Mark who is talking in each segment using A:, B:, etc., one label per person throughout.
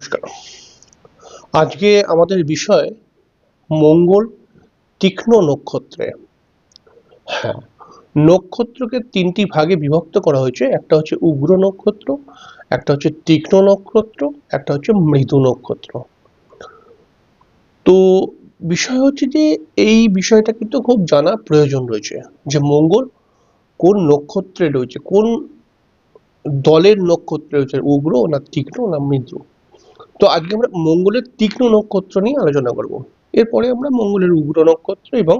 A: নমস্কার। আজকে আমাদের বিষয় মঙ্গল তীক্ষ্ণ নক্ষত্রে। হ্যাঁ নক্ষত্রকে তিনটি ভাগে বিভক্ত করা হয়েছে। একটা হচ্ছে উগ্র নক্ষত্র, একটা হচ্ছে তীক্ষ্ণ নক্ষত্র, একটা হচ্ছে মৃদু নক্ষত্র। তো বিষয় হচ্ছে যে, এই বিষয়টা কিন্তু খুব জানা প্রয়োজন রয়েছে যে মঙ্গল কোন নক্ষত্রে রয়েছে, কোন দলের নক্ষত্রে রয়েছে, উগ্র না তীক্ষ্ণ না মৃদু। তো আজকে আমরা মঙ্গলের তীক্ষ্ণ নক্ষত্র নিয়ে আলোচনা করব। এরপরে আমরা মঙ্গলের উগ্র নক্ষত্র এবং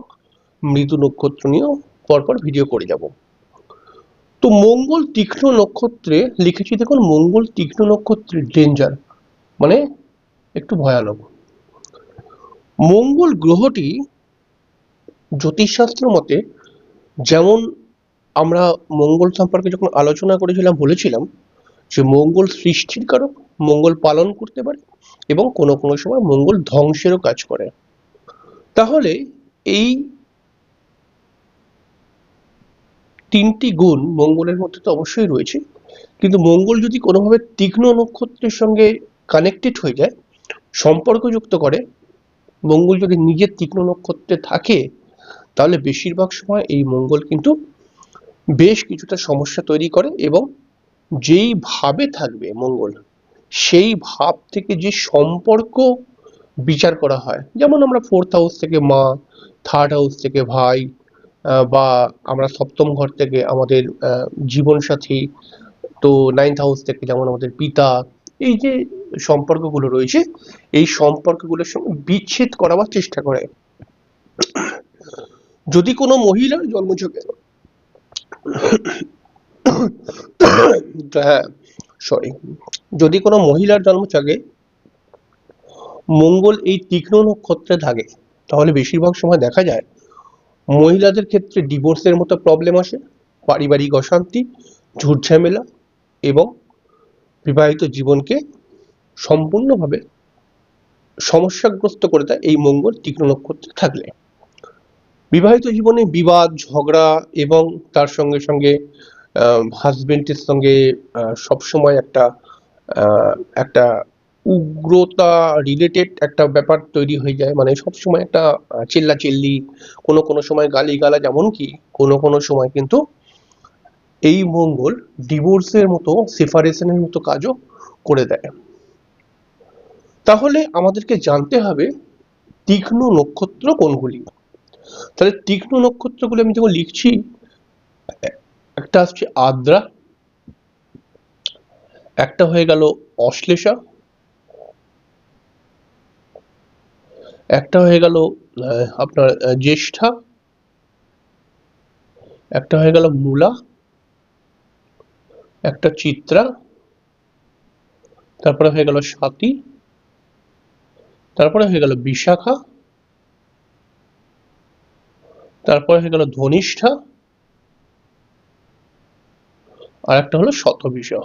A: মৃদু নক্ষত্র নিয়েও পরপর ভিডিও করে যাব। তো মঙ্গল তীক্ষ্ণ নক্ষত্রে লিখেছি, দেখুন, মঙ্গল তীক্ষ্ণ নক্ষত্রের ডেঞ্জার মানে একটু ভয়ানক। মঙ্গল গ্রহটি জ্যোতিষশাস্ত্র মতে যেমন আমরা মঙ্গল সম্পর্কে যখন আলোচনা করেছিলাম, বলেছিলাম যে মঙ্গল সৃষ্টির কারক মঙ্গল পালন করতে পারে এবং কোনো কোনো সময় মঙ্গল ধ্বংসেরও কাজ করে। তাহলে এই তিনটি গুণ মঙ্গলের মধ্যে তো অবশ্যই রয়েছে। কিন্তু মঙ্গল যদি কোনোভাবে তীক্ষ্ণ নক্ষত্রের সঙ্গে কানেক্টেড হয়ে যায়, সম্পর্কযুক্ত করে, মঙ্গল যদি নিজের তীক্ষ্ণ নক্ষত্রে থাকে, তাহলে বেশিরভাগ সময় এই মঙ্গল কিন্তু বেশ কিছুটা সমস্যা তৈরি করে এবং যেই ভাবে থাকবে মঙ্গল সেই ভাব থেকে যে সম্পর্ক বিচার করা হয়। যেমন আমরা ফোর্থ হাউস থেকে মা থার্ড হাউস থেকে ভাই বা আমরা সপ্তম ঘর থেকে আমাদের জীবন সাথী তো নাইন্থ হাউস থেকে যেমন আমাদের পিতা, এই যে সম্পর্কগুলো রয়েছে, এই সম্পর্কগুলোর সঙ্গে বিচ্ছেদ করাবার চেষ্টা করে। যদি কোনো মহিলার জন্মযোগে হ্যাঁ যদি কোনো মহিলার জন্ম জন্মচাগে মঙ্গল এই তীক্ষ্ণ নক্ষত্রে থাকে, তাহলে বেশিরভাগ সময় দেখা যায় মহিলাদের ক্ষেত্রে ডিভোর্সের মতো প্রবলেম আসে, পারিবারিক অশান্তি ঝুটঝামেলা এবং বিবাহিত জীবনকে সম্পূর্ণভাবে সমস্যাগ্রস্ত করে দেয় এই মঙ্গল তীক্ষ্ণ নক্ষত্রে থাকলে। বিবাহিত জীবনে বিবাদ, ঝগড়া এবং তার সঙ্গে সঙ্গে হাজবেন্ডের সঙ্গে সবসময় একটা একটা উগ্রতা রিলেটেড একটা ব্যাপার তৈরি হয়ে যায়। মানে সবসময় একটা চিল্লাচিল্লি, কোনো কোনো সময় গালিগালাজ, এমনকি কোনো কোনো সময় কিন্তু এই মঙ্গল ডিভোর্সের মতো সেপারেশনের মতো কাজও করে দেয়। তাহলে আমাদেরকে জানতে হবে তীক্ষ্ণ নক্ষত্র কোনগুলি? তাহলে তীক্ষ্ণ নক্ষত্রগুলো আমি যখন লিখছি একটা আসছে আদ্রা, একটা হয়ে গেল অশ্লেষা, একটা হয়ে গেল আপনার জ্যেষ্ঠা, একটা হয়ে গেল মূলা, একটা চিত্রা, তারপরে হয়ে গেল স্বাতি, তারপরে হয়ে গেল বিশাখা, তারপরে হয়ে গেল ধনিষ্ঠা আর একটা হলো শতবিষহ।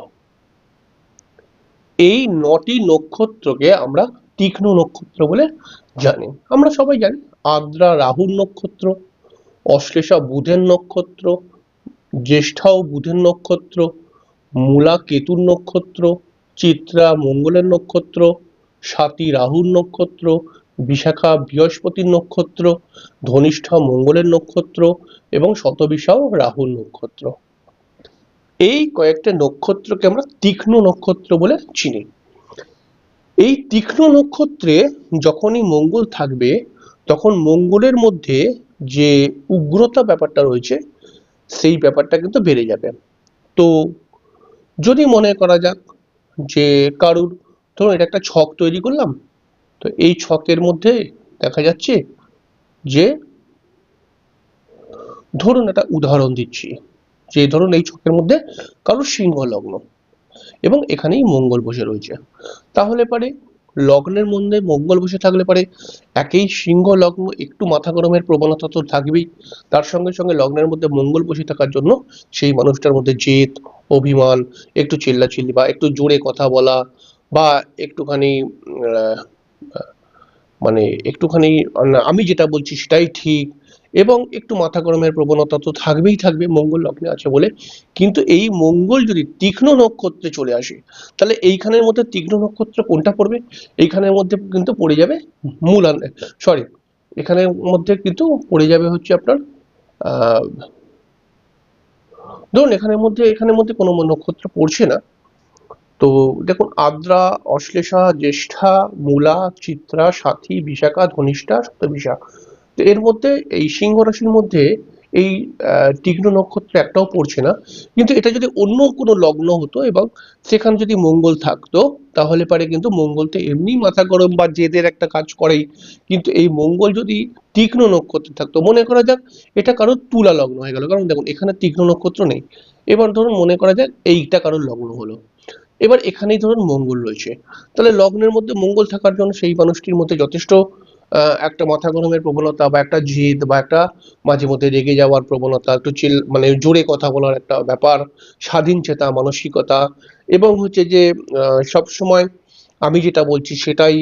A: এই নটি নক্ষত্রকে আমরা তীক্ষ্ণ নক্ষত্র বলে জানি। আমরা সবাই জানি আদ্রা, রাহুর নক্ষত্র, অশ্লেষা বুধের নক্ষত্র জ্যেষ্ঠাও বুধের নক্ষত্র, মূলা কেতুর নক্ষত্র, চিত্রা মঙ্গলের নক্ষত্র স্বাতি রাহুর নক্ষত্র, বিশাখা বৃহস্পতির নক্ষত্র, ধনিষ্ঠা মঙ্গলের নক্ষত্র এবং শতবিশাও রাহুর নক্ষত্র। এই কয়েকটা নক্ষত্রকে আমরা তীক্ষ্ণ নক্ষত্র বলে চিনি। এই তীক্ষ্ণ নক্ষত্রে যখনই মঙ্গল থাকবে, তখন মঙ্গলের মধ্যে যে উগ্রতা ব্যাপারটা রয়েছে, সেই ব্যাপারটা কিন্তু বেড়ে যাবে। তো যদি মনে করা যাক যে কারুর, ধরুন এটা একটা ছক তৈরি করলাম, তো এই ছকের মধ্যে দেখা যাচ্ছে যে, ধরুন একটা উদাহরণ দিচ্ছি। যে ধরুন এই ছকের মধ্যে কারোর সিংহ লগ্ন এবং এখানেই মঙ্গল বসে রয়েছে। তাহলে পারে লগ্নের মধ্যে মঙ্গল বসে থাকলে পারে একেই সিংহ লগ্ন, একটু মাথা গরমের প্রবণতা তো থাকবেই। তার সঙ্গে সঙ্গে লগ্নের মধ্যে মঙ্গল বসে থাকার জন্য সেই মানুষটার মধ্যে জেদ, অভিমান, একটু চিল্লাচিল্লি বা একটু জোরে কথা বলা বা একটুখানি মানে একটুখানি, আমি যেটা বলছি সেটাই ঠিক। এবং একটু মাথা গরমের প্রবণতা তো থাকবেই থাকবে, মঙ্গল লগ্নে আছে বলে। কিন্তু এই মঙ্গল যদি তীক্ষ্ণ নক্ষত্রে চলে আসে, তাহলে এইখানের মধ্যে তীক্ষ্ণ নক্ষত্র কোনটা পড়বে? এইখানের মধ্যে কিন্তু পড়ে যাবে মূলা সরি এখানের মধ্যে কিন্তু পড়ে যাবে হচ্ছে আপনার ধরুন এখানের মধ্যে এখানের মধ্যে কোনো নক্ষত্র পড়ছে না। তো দেখুন, আদ্রা, অশ্লেষা, জ্যেষ্ঠা, মূলা, চিত্রা, সাথী, বিশাখা, ধনিষ্ঠা শতবিশা তো এর মধ্যে এই সিংহ রাশির মধ্যে এই তীক্ষ্ণ নক্ষত্র একটাও পড়ছে না। কিন্তু এটা যদি অন্য কোনো লগ্ন হতো এবং সেখানে যদি মঙ্গল থাকতো, তাহলে পারে কিন্তু মঙ্গল তো এমনি মাথা গরম বা জেদের একটা কাজ করেই। কিন্তু এই মঙ্গল যদি তীক্ষ্ণ নক্ষত্র থাকতো, মনে করা যাক এটা কারোর তুলা লগ্ন হয়ে গেল। কারণ দেখুন, এখানে তীক্ষ্ণ নক্ষত্র নেই। এবার ধরুন মনে করা যাক এইটা কারোর লগ্ন হলো। এবার এখানেই ধরুন মঙ্গল রয়েছে। তাহলে লগ্নের মধ্যে মঙ্গল থাকার জন্য সেই মানুষটির মধ্যে যথেষ্ট একটা মাথা গরমের প্রবণতা বা একটা জিদ বা একটা মাঝে মধ্যে রেগে যাওয়ার প্রবণতা, একটু চিল মানে জোরে কথা বলার একটা ব্যাপার, স্বাধীন চেতা, মানসিকতা এবং হচ্ছে যে সব সময় আমি যেটা বলছি সেটাই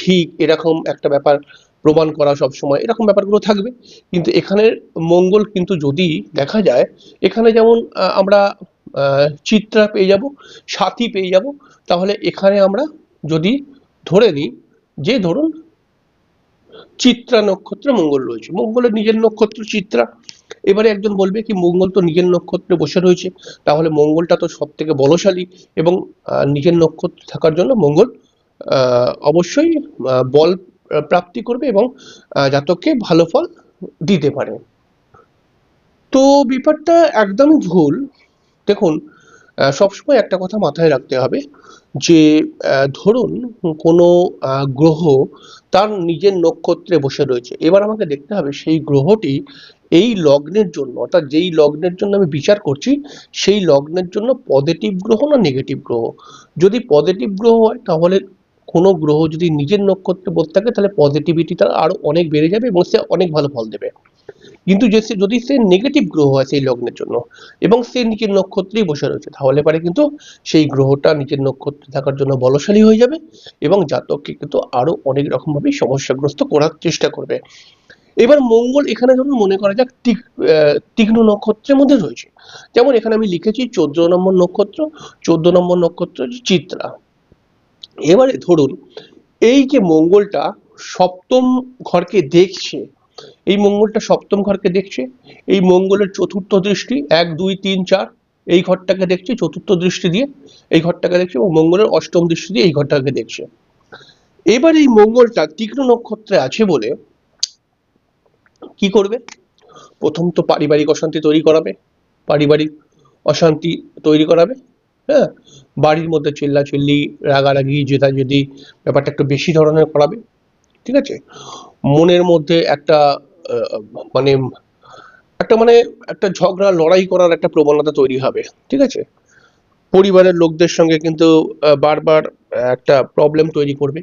A: ঠিক এরকম একটা ব্যাপার প্রমাণ করা সব সময় এরকম ব্যাপারগুলো থাকবে। কিন্তু এখানে মঙ্গল কিন্তু যদি দেখা যায়, এখানে যেমন আমরা চিত্রা পেয়ে যাব, সাথী পেয়ে যাব, তাহলে এখানে আমরা যদি ধরে নিই যে, ধরুন চিত্রা নক্ষত্রে মঙ্গল রয়েছে। মঙ্গলের নিজের নক্ষত্র চিত্রা। এবারে একজন বলবে কি, মঙ্গল তো নিজের নক্ষত্রে বসে রয়েছে, তাহলে মঙ্গলটা তো সব থেকে বলশালী এবং নিজের নক্ষত্র থাকার জন্য মঙ্গল অবশ্যই বল প্রাপ্তি করবে এবং জাতককে ভালো ফল দিতে পারে। তো ব্যাপারটা একদমই ভুল। দেখুন সবসময় একটা কথা মাথায় রাখতে হবে যে ধরুন কোনো গ্রহ তার নিজের নক্ষত্রে বসে রয়েছে। এবার আমাকে দেখতে হবে সেই গ্রহটি এই লগ্নের জন্য, অর্থাৎ যেই লগ্নের জন্য আমি বিচার করছি, সেই লগ্নের জন্য পজিটিভ গ্রহ না নেগেটিভ গ্রহ? যদি পজিটিভ গ্রহ হয়, তাহলে কোনো গ্রহ যদি নিজের নক্ষত্রে বসে থাকে, তাহলে পজিটিভিটি তার আরও অনেক বেড়ে যাবে এবং সে অনেক ভালো ফল দেবে। কিন্তু যে যদি সে নেগেটিভ গ্রহ হয় সেই লগ্নের জন্য, এবং সে নিজের নক্ষত্রেই বসে রয়েছে, তাহলে পারে কিন্তু সেই গ্রহটা নিজের নক্ষত্রে থাকার জন্য বলশালী হয়ে যাবে, এবং জাতককে কিন্তু আরও অনেক রকম ভাবে সমস্যাগ্রস্ত করার চেষ্টা করবে। এবার মঙ্গল এখানে ধরুন মনে করা যাক তীক্ষ্ণ নক্ষত্রের মধ্যে রয়েছে। যেমন এখানে আমি লিখেছি চোদ্দ নম্বর নক্ষত্র, চোদ্দ নম্বর নক্ষত্র চিত্রা। এবারে ধরুন, এই যে মঙ্গলটা সপ্তম ঘরকে দেখছে এই মঙ্গলটা সপ্তম ঘরকে দেখছে, এই মঙ্গলের চতুর্থ দৃষ্টি, এক, দুই, তিন, চার, এই ঘরটাকে দেখছে, চতুর্থ দৃষ্টি দিয়ে এই ঘরটাকে দেখছে এবং মঙ্গলের অষ্টম দৃষ্টি দিয়ে এই ঘরটাকে দেখছে। এবার এই মঙ্গলটা তীক্ষ্ণ নক্ষত্রে আছে বলে কি করবে? প্রথম তো পারিবারিক অশান্তি তৈরি করাবে, পারিবারিক অশান্তি তৈরি করাবে হ্যাঁ? বাড়ির মধ্যে চিল্লাচিল্লি, রাগারাগি, জেদাজেদি, ব্যাপারটা একটু বেশি ধরনের করাবে, ঠিক আছে? মনের মধ্যে একটা মানে একটা মানে একটা ঝগড়া, লড়াই করার একটা প্রবণতা তৈরি হবে, ঠিক আছে? পরিবারের লোকদের সঙ্গে কিন্তু বারবার একটা প্রবলেম তৈরি করবে।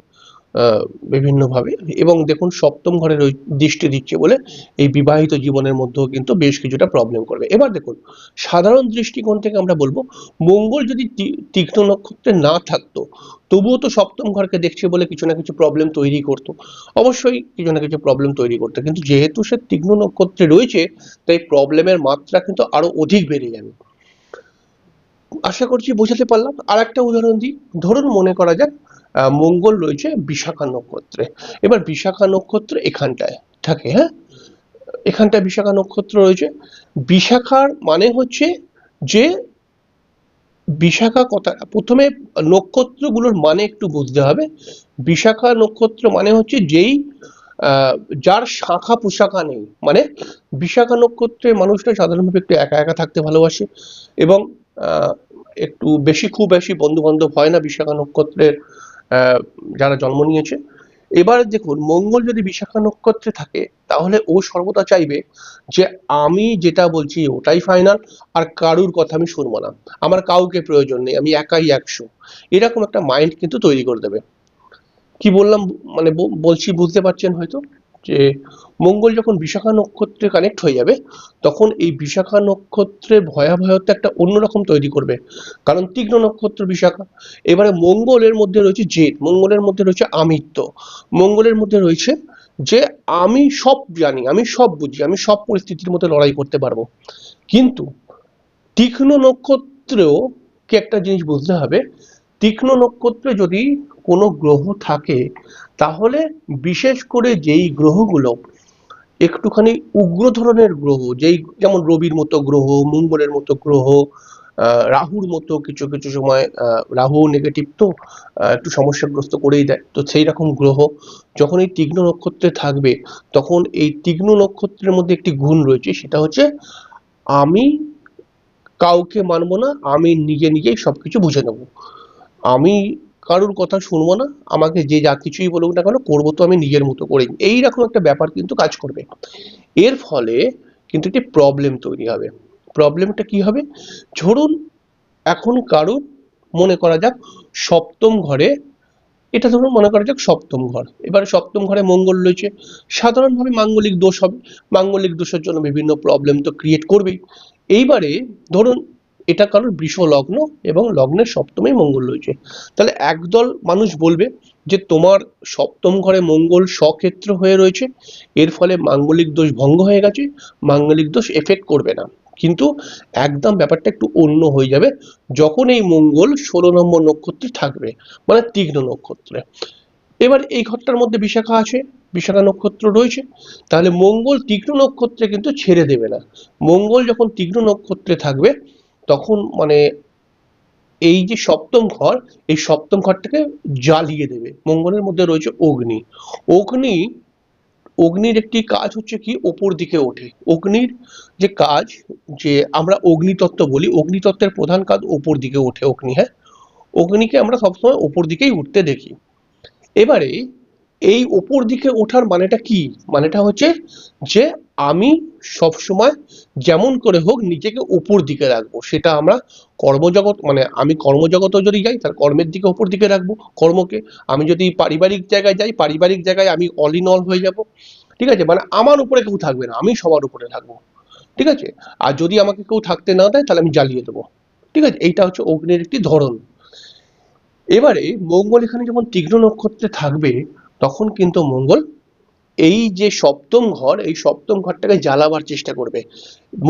A: বিভিন্নভাবে। এবং দেখুন, সপ্তম ওই দৃষ্টি দিচ্ছে বলে এই বিবাহিত জীবনের মধ্যেও কিন্তু বেশ কিছুটা প্রবলেম করবে। এবার দেখুন, সাধারণ দৃষ্টিকোণ থেকে আমরা বলব, মঙ্গল যদি তীক্ষ্ণ নক্ষত্রে না থাকতো, তবুও তো সপ্তম ঘরকে দেখছে বলে কিছু না কিছু প্রবলেম তৈরি করতো। অবশ্যই কিছু না কিছু প্রবলেম তৈরি করতো। কিন্তু যেহেতু সে তীক্ষ্ণ নক্ষত্রে রয়েছে, তাই প্রবলেমের মাত্রা কিন্তু আরও অধিক বেড়ে যাবে। আশা করছি বোঝাতে পারলাম। আর একটা উদাহরণ দিই। ধরুন মনে করা যাক মঙ্গল রয়েছে বিশাখা নক্ষত্রে। এবার বিশাখা নক্ষত্র এখানটায় থাকে হ্যাঁ? এখানটায় বিশাখা নক্ষত্র রয়েছে। বিশাখার মানে হচ্ছে যে বিশাখা কথা, প্রথমে নক্ষত্রগুলোর মানে একটু বুঝতে হবে। বিশাখা নক্ষত্র মানে হচ্ছে যেই যার শাখা পোশাখা নেই। মানে বিশাখা নক্ষত্রের মানুষরা সাধারণভাবে একটু একা একা থাকতে ভালোবাসে এবং একটু বেশি খুব বেশি বন্ধু বান্ধব হয় না বিশাখা নক্ষত্রের যারা জন্ম নিয়েছে। এবার দেখুন, মঙ্গল যদি বিশাখা নক্ষত্রে থাকে, তাহলে ও সর্বদা চাইবে যে আমি যেটা বলছি ওটাই ফাইনাল আর কারুর কথা আমি শুনব না। আমার কাউকে প্রয়োজন নেই, আমি একাই একশো। এরকম একটা মাইন্ড কিন্তু তৈরি করে দেবে। কি বললাম মানে বলছি, বুঝতে পারছেন হয়তো? যে মঙ্গল যখন বিশাখা নক্ষত্রে কানেক্ট হয়ে যাবে, তখন এই বিশাখা নক্ষত্রের ভয়াবহতা একটা অন্যরকম তৈরি করবে। কারণ তীক্ষ্ণ নক্ষত্র বিশাখা। এবারে মঙ্গলের মধ্যে রয়েছে জেদ, মঙ্গলের মধ্যে রয়েছে আমিত্ব, মঙ্গলের মধ্যে রয়েছে যে আমি সব জানি, আমি সব বুঝি, আমি সব পরিস্থিতির মধ্যে লড়াই করতে পারব। কিন্তু তীক্ষ্ণ নক্ষত্রেও কে একটা জিনিস বুঝতে হবে, তীক্ষ্ণ নক্ষত্রে যদি কোনো গ্রহ থাকে, তাহলে বিশেষ করে যেই গ্রহগুলো একটুখানি উগ্র ধরনের গ্রহ, যেই যেমন রবির মতো গ্রহ, মঙ্গলের মতো গ্রহ রাহুর মতো কিছু কিছু সময় রাহু নেগেটিভ তো একটু সমস্যাগ্রস্ত করেই দেয়। তো সেই রকম গ্রহ যখন এই তীক্ষ্ণ নক্ষত্রে থাকবে, তখন এই তীক্ষ্ণ নক্ষত্রের মধ্যে একটি গুণ রয়েছে, সেটা হচ্ছে আমি কাউকে মানবো না, আমি নিজে নিজেই সবকিছু বুঝে নেব। আমি কারোর কথা শুনব না, আমাকে যে যা কিছুই বলুক না কেন, করব তো আমি নিজের মতো করেই। এইরকম একটা ব্যাপার কিন্তু কাজ করবে। এর ফলে কিন্তু একটি প্রবলেম তৈরি হবে। প্রবলেমটা কি হবে? ধরুন এখন কারোর মনে করা যাক সপ্তম ঘরে, এটা ধরুন মনে করা যাক সপ্তম ঘর। এবারে সপ্তম ঘরে মঙ্গল রয়েছে। সাধারণভাবে মাঙ্গলিক দোষ হবে। মাঙ্গলিক দোষের জন্য বিভিন্ন প্রবলেম তো ক্রিয়েট করবেই। এইবারে ধরুন এটা কারোর বৃষ লগ্ন এবং লগ্নের সপ্তমেই মঙ্গল রয়েছে। তাহলে একদল মানুষ বলবে যে তোমার সপ্তম ঘরে মঙ্গল স্বক্ষেত্র হয়ে রয়েছে, এর ফলে মাঙ্গলিক দোষ ভঙ্গ হয়ে গেছে, মাঙ্গলিক দোষ এফেক্ট করবে না। কিন্তু একদম ব্যাপারটা একটু অন্য হয়ে যাবে, যখন এই মঙ্গল ষোলো নম্বর নক্ষত্রে থাকবে মানে তীক্ষ্ণ নক্ষত্রে। এবার এই ঘরটার মধ্যে বিশাখা আছে, বিশাখা নক্ষত্র রয়েছে, তাহলে মঙ্গল তীক্ষ্ণ নক্ষত্রে কিন্তু ছেড়ে দেবে না। মঙ্গল যখন তীক্ষ্ণ নক্ষত্রে থাকবে তখন মানে এই যে সপ্তম ঘর, এই সপ্তম ঘরটাকে জ্বালিয়ে দেবে। মঙ্গলের মধ্যে রয়েছে অগ্নি। অগ্নি, অগ্নির একটি কাজ হচ্ছে কি? ওপর দিকে ওঠে। অগ্নির যে কাজ, যে আমরা অগ্নিতত্ত্ব বলি, অগ্নিতত্ত্বের প্রধান কাজ ওপর দিকে ওঠে অগ্নি হ্যাঁ? অগ্নিকে আমরা সবসময় ওপর দিকেই উঠতে দেখি। এবারে এই ওপর দিকে ওঠার মানেটা কি? মানেটা হচ্ছে যে আমি সব সময় যেমন করে হোক নিজেকে উপর দিকে রাখব। সেটা আমরা কর্মজগৎ মানে আমি কর্মজগতেও যদি যাই, তার কর্মের দিকে উপর দিকে রাখব কর্মকে। আমি যদি পারিবারিক জায়গায় যাই, পারিবারিক জায়গায় আমি অল ইন অল হয়ে যাব। ঠিক আছে? মানে আমার উপরে কেউ থাকবে না, আমি সবার উপরে থাকব। ঠিক আছে? আর যদি আমাকে কেউ থাকতে না দেয়, তাহলে আমি জ্বালিয়ে দেবো। ঠিক আছে? এইটা হচ্ছে অগ্নির একটি ধরন। এবারে মঙ্গল এখানে যখন তীক্ষ্ণ নক্ষত্রে থাকবে তখন কিন্তু মঙ্গল এই যে সপ্তম ঘর, এই সপ্তম ঘরটাকে জ্বালাবার চেষ্টা করবে।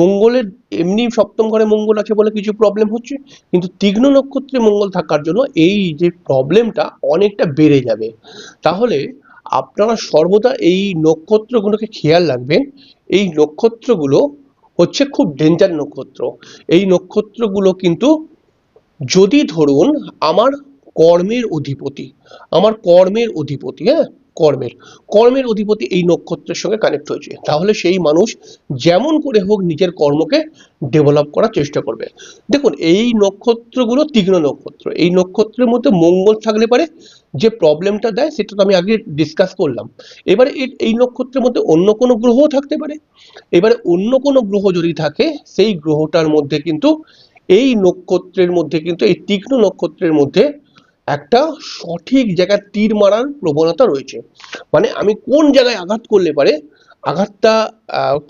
A: মঙ্গলের এমনি সপ্তম ঘরে মঙ্গল আছে বলে কিছু প্রবলেম হচ্ছে, কিন্তু তীক্ষ্ণ নক্ষত্রে মঙ্গল থাকার জন্য এই যে প্রবলেমটা অনেকটা বেড়ে যাবে। তাহলে আপনারা সর্বদা এই নক্ষত্রগুলোকে খেয়াল রাখবেন। এই নক্ষত্রগুলো হচ্ছে খুব ডেঞ্জার নক্ষত্র। এই নক্ষত্রগুলো কিন্তু যদি ধরুন আমার কর্মের অধিপতি। আমার কর্মের অধিপতি হ্যাঁ? কর্মের। কর্মের অধিপতি এই নক্ষত্রের সঙ্গে কানেক্ট হয়েছে। তাহলে সেই মানুষ যেমন করে হোক নিজের কর্মকে ডেভেলপ করার চেষ্টা করবে। দেখুন, এই নক্ষত্রগুলো তীক্ষ্ণ নক্ষত্র। এই নক্ষত্রের মধ্যে মঙ্গল থাকলে পারে, যে প্রবলেমটা দেয় সেটা তো আমি আগে ডিসকাস করলাম। এবারে এই- নক্ষত্রের মধ্যে অন্য কোনো গ্রহও থাকতে পারে। এবারে অন্য কোনো গ্রহ যদি থাকে, সেই গ্রহটার মধ্যে কিন্তু এই নক্ষত্রের মধ্যে কিন্তু, এই তীক্ষ্ণ নক্ষত্রের মধ্যে একটা সঠিক জায়গায় তীর মারার প্রবণতা রয়েছে। মানে আমি কোন জায়গায় আঘাত করলে পারে, আঘাতটা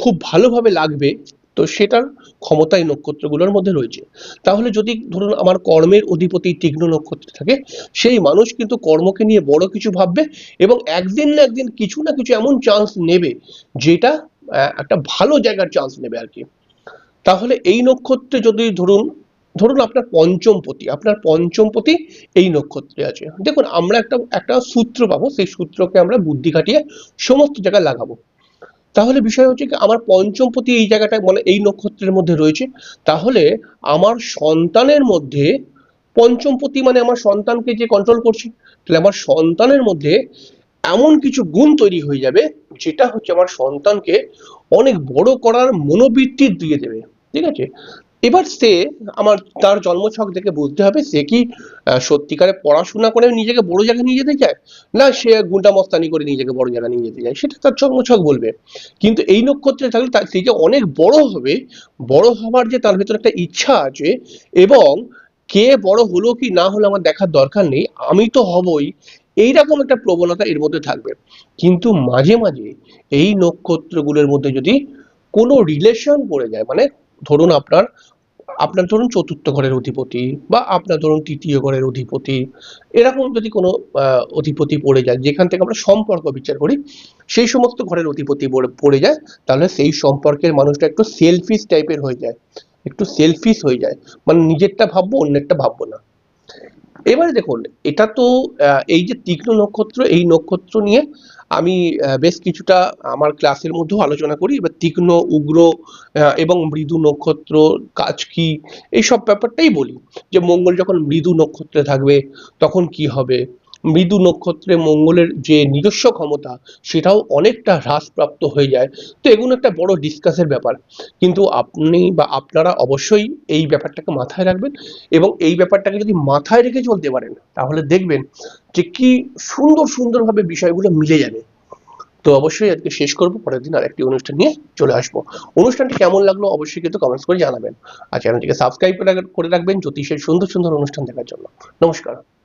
A: খুব ভালোভাবে লাগবে, তো সেটার ক্ষমতা এই নক্ষত্রগুলোর মধ্যে রয়েছে। তাহলে যদি ধরুন আমার কর্মের অধিপতি তীক্ষ্ণ নক্ষত্র থাকে, সেই মানুষ কিন্তু কর্মকে নিয়ে বড় কিছু ভাববে এবং একদিন না একদিন কিছু না কিছু এমন চান্স নেবে, যেটা একটা ভালো জায়গার চান্স নেবে আর কি। তাহলে এই নক্ষত্রে যদি ধরুন ধরুন আপনার পঞ্চমপতি আপনার পঞ্চমপতি এই নক্ষত্রে আছে। দেখুন, আমরা একটা একটা সূত্র পাবো, সেই সূত্রকে আমরা বুদ্ধি খাটিয়ে সমস্ত জায়গায় লাগাবো। তাহলে বিষয় হচ্ছে কি, আমার পঞ্চমপতি এই জায়গাটায় মানে এই নক্ষত্রের মধ্যে রয়েছে, তাহলে আমার সন্তানের মধ্যে পঞ্চমপতি মানে আমার সন্তানকে যে কন্ট্রোল করছে, তাহলে আমার সন্তানের মধ্যে এমন কিছু গুণ তৈরি হয়ে যাবে, যেটা হচ্ছে আমার সন্তানকে অনেক বড় করার মনোবৃত্তি দিয়ে দেবে। ঠিক আছে? এবার সে আমার তার জন্মছক দেখে বুঝতে হবে সে কি সত্যিকারে পড়াশোনা করে নিজেকে বড় জায়গায় নিয়ে যেতে চায়? না, সে গুন্ডা মস্তানি করে নিজেকে বড় জায়গায় নিয়ে যেতে চায়। সেটা তার জন্মছক বলবে। কিন্তু এই নক্ষত্রে থাকলে তার সে যে অনেক বড় হবে, বড় হবার যে তার ভেতরে একটা ইচ্ছা আছে এবং কে বড় হলো কি না হলো আমার দেখার দরকার নেই, আমি তো হবই, এইরকম একটা প্রবণতা এর মধ্যে থাকবে। কিন্তু মাঝে মাঝে এই নক্ষত্রগুলোর মধ্যে যদি কোনো রিলেশন পড়ে যায় মানে ধরুন আপনার আপনার ধরুন চতুর্থ ঘরের অধিপতি বা আপনার ধরুন তৃতীয় ঘরের অধিপতি, এরকম যদি কোনো অধিপতি পড়ে যায়, যেখান থেকে আমরা সম্পর্ক বিচার করি, সেই সমস্ত ঘরের অধিপতি পড়ে- যায়, তাহলে সেই সম্পর্কের মানুষটা একটু সেলফিশ টাইপের হয়ে যায়, একটু সেলফিশ হয়ে যায় মানে নিজেরটা ভাববো, অন্যেরটা ভাববো না। এবারে দেখুন, এটা তো এই যে তীক্ষ্ণ নক্ষত্র, এই নক্ষত্র নিয়ে আমি বেশ কিছুটা আমার ক্লাসের মধ্যেও আলোচনা করি। এবার তীক্ষ্ণ, উগ্র এবং মৃদু নক্ষত্র, কাজ কি এই সব ব্যাপারটাই বলি। যে মঙ্গল যখন মৃদু নক্ষত্রে থাকবে, তখন কি হবে? মৃদু নক্ষত্রে মঙ্গলের যে নিজস্ব ক্ষমতা, সেটাও অনেকটা হ্রাসপ্রাপ্ত হয়ে যায়। তো এগুলো একটা বড় ডিসকাসের ব্যাপার। কিন্তু আপনি বা আপনারা অবশ্যই এই ব্যাপারটাকে মাথায় রাখবেন এবং এই ব্যাপারটাকে যদি মাথায় রেখে চলতে পারেন, তাহলে দেখবেন যে কি সুন্দর সুন্দরভাবে বিষয়গুলো মিলে যাবে। তো অবশ্যই আজকে শেষ করব, পরের দিন আর একটি অনুষ্ঠান নিয়ে চলে আসব। অনুষ্ঠানটি কেমন লাগল অবশ্যই কিন্তু কমেন্টস করে জানাবেন। আর চ্যানেলটিকে সাবস্ক্রাইব করে রাখবেন, জ্যোতিষের সুন্দর সুন্দর অনুষ্ঠান দেখার জন্য। নমস্কার।